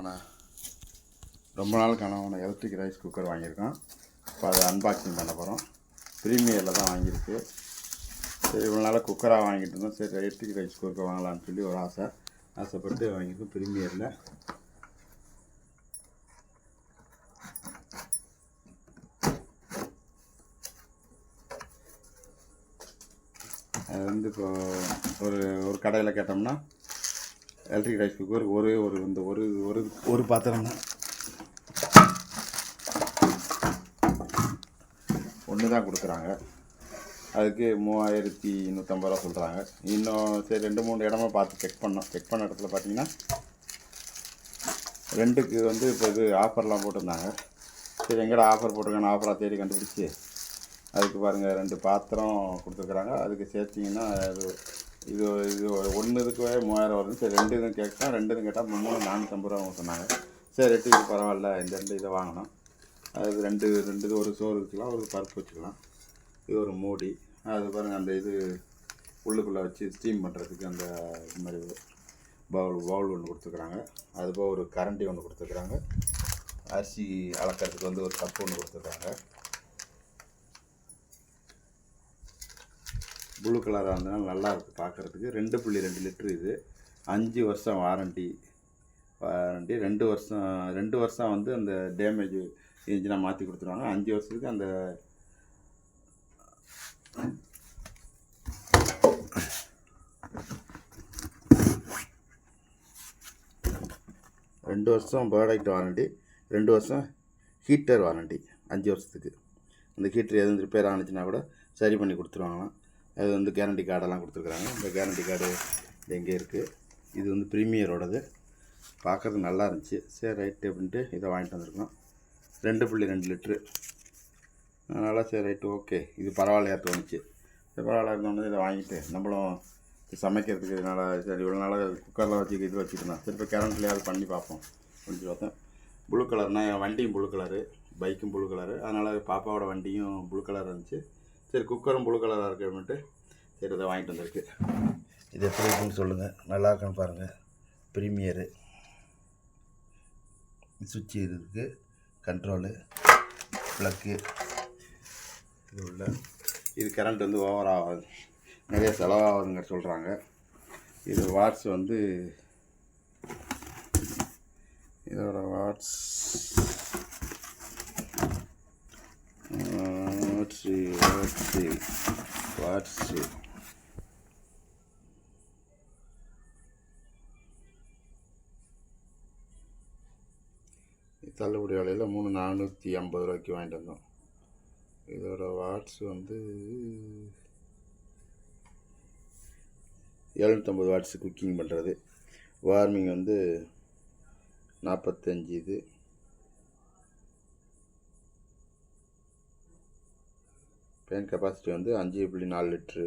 ஆனால் ரொம்ப நாள் கனவான எலக்ட்ரிக் ரைஸ் குக்கர் வாங்கியிருக்கோம். இப்போ அதை அன்பாக்சிங் பண்ண போகிறோம் ப்ரீமியரில் தான் வாங்கியிருக்கு. சரி இவ்வளோ நாளாக குக்கராக வாங்கிட்டு இருந்தோம். சரி எலக்ட்ரிக் ரைஸ் குக்கர் வாங்கலாம்னு சொல்லி ஒரு ஆசை. ஆசைப்பட்டு வாங்கியிருக்கோம் ப்ரீமியரில். அது வந்து இப்போ ஒரு ஒரு கடையில் கேட்டோம்னா எலக்ட்ரிக் ரைஸ் குக்கர் ஒரே ஒரு இந்த ஒரு ஒரு ஒரு பாத்திரம். தான் ஒன்று தான் கொடுக்குறாங்க. அதுக்கு மூவாயிரத்தி நூற்றம்பது ரூபா சொல்கிறாங்க இன்னும் சரி ரெண்டு மூணு இடமா பார்த்து செக் பண்ணோம். செக் பண்ண இடத்துல பார்த்தீங்கன்னா ரெண்டுக்கு வந்து இப்போ இது ஆஃபர்லாம் போட்டிருந்தாங்க. சரி எங்கடா ஆஃபர் போட்டிருக்காங்க ஆஃபராக தேடி கண்டுபிடிச்சி அதுக்கு பாருங்கள் ரெண்டு பாத்திரம் கொடுத்துருக்குறாங்க. அதுக்கு சேர்த்திங்கன்னா அது இது இது ஒன்று இதுக்கு மூவாயிரம் வருது. சரி ரெண்டு இதுவும் கேட்டால் ரெண்டு இதுவும் கேட்டால் மூணு நானூற்றம்பது ரூபா அவங்க சொன்னாங்க. சரி ரெட்டு இது பரவாயில்ல. இந்த ரெண்டு இதை வாங்கினோம் அது ரெண்டு ரெண்டு இது ஒரு சோறு வச்சுக்கலாம் ஒரு பருப்பு வச்சுக்கலாம். இது ஒரு மூடி. அது பாருங்கள் அந்த இது உள்ளுக்குள்ளே வச்சு ஸ்டீம் பண்ணுறதுக்கு அந்த இது மாதிரி பவுல் பவுல் ஒன்று கொடுத்துருக்குறாங்க. அதுபோக ஒரு கரண்டி ஒன்று கொடுத்துருக்குறாங்க. அரிசி அளக்கிறதுக்கு வந்து ஒரு கப்பு ஒன்று கொடுத்துருக்காங்க. ப்ளூ கலராக இருந்ததுனால நல்லா பார்க்குறதுக்கு ரெண்டு புள்ளி ரெண்டு லிட்ரு இது. அஞ்சு வருஷம் வாரண்டி. வாரண்டி. ரெண்டு வருஷம் ரெண்டு வருஷம் வந்து அந்த டேமேஜ் இன்ஜினாக மாற்றி கொடுத்துருவாங்க. அஞ்சு வருஷத்துக்கு அந்த ரெண்டு வருஷம் ப்ராடக்ட் வாரண்டி ரெண்டு வருஷம் ஹீட்டர் வாரண்டி அஞ்சு வருஷத்துக்கு. அந்த ஹீட்டர் எதுவும் ரிப்பேர் ஆனிச்சுன்னா கூட சரி பண்ணி கொடுத்துருவாங்களாம். அது வந்து கேரண்டி கார்டெல்லாம் கொடுத்துருக்குறாங்க. இந்த கேரண்டி கார்டு எங்கே இருக்குது இது வந்து ப்ரீமியரோடது பார்க்குறது நல்லா இருந்துச்சு. சரி ரைட்டு அப்படின்ட்டு இதை வாங்கிட்டு வந்திருக்கோம். ரெண்டு புள்ளி ரெண்டு லிட்ரு அதனால் சரி ரைட்டு ஓகே இது பரவாயில்லையா தோணுச்சு. பரவாயில்ல இருந்தோடனே இதை வாங்கிட்டு நம்மளும் சமைக்கிறதுக்கு இதனால் சரி இவ்வளோ நாளாக குக்கரில் வச்சு இது வச்சுக்கணும் சரி இப்போ கரண்ட்லேயாவது பண்ணி பார்ப்போம். அப்படின்னு பார்த்தேன். ப்ளூ கலர்னால் என் வண்டியும் ப்ளூ கலரு பைக்கும் ப்ளூ கலரு அதனால் பாப்பாவோட வண்டியும் ப்ளூ கலர் இருந்துச்சு. சரி குக்கரும் ப்ளூ கலராக இருக்குன்ட்டு சரி இதை வாங்கிட்டு வந்திருக்கு. இது எப்படி இருக்குன்னு சொல்லுங்கள் நல்லா இருக்குன்னு பாருங்கள் ப்ரீமியரு சுவிட்சு இருக்குது கண்ட்ரோலு ப்ளக்கு இது உள்ள. இது கரண்ட் வந்து ஓவர் ஆகாது. நிறைய செலவாகுதுங்க சொல்கிறாங்க இது வாட்ஸ் வந்து இதோட வாட்ஸ் வாட்ஸு வாட்ஸு தள்ளுபடி விலையில் மூணு நானூற்றி ஐம்பது ரூபாய்க்கு வாங்கிட்டு வந்தோம் இதோட வாட்ஸ் வந்து எழுநூற்றம்பது வாட்ஸு குக்கிங் பண்ணுறது வார்மிங் வந்து நாற்பத்தஞ்சு இது ஃபேன் கெப்பாசிட்டி வந்து அஞ்சு புள்ளி நாலு லிட்ரு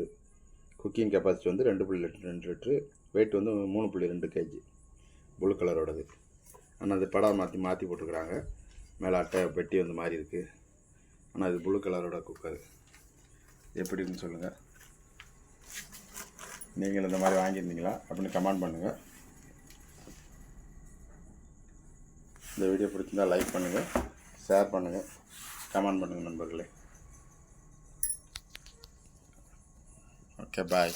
குக்கிங் கெப்பாசிட்டி வந்து ரெண்டு புள்ளி லிட்ரு ரெண்டு லிட்ரு வெயிட் வந்து மூணு புள்ளி ரெண்டு கேஜி ப்ளூ கலரோடது ஆனால் அது படம் மாற்றி மாற்றி போட்டுக்கிறாங்க மேலே அட்டை பெட்டி வந்து மாறி இருக்குது ஆனால் இது ப்ளூ கலரோட குக்கர் எப்படின்னு சொல்லுங்கள் நீங்கள் இந்த மாதிரி வாங்கியிருந்தீங்களா? அப்படின்னு கமெண்ட் பண்ணுங்கள் இந்த வீடியோ பிடிச்சிருந்தா லைக் பண்ணுங்கள் ஷேர் பண்ணுங்கள் கமெண்ட் பண்ணுங்கள் நண்பர்களே. Okay bye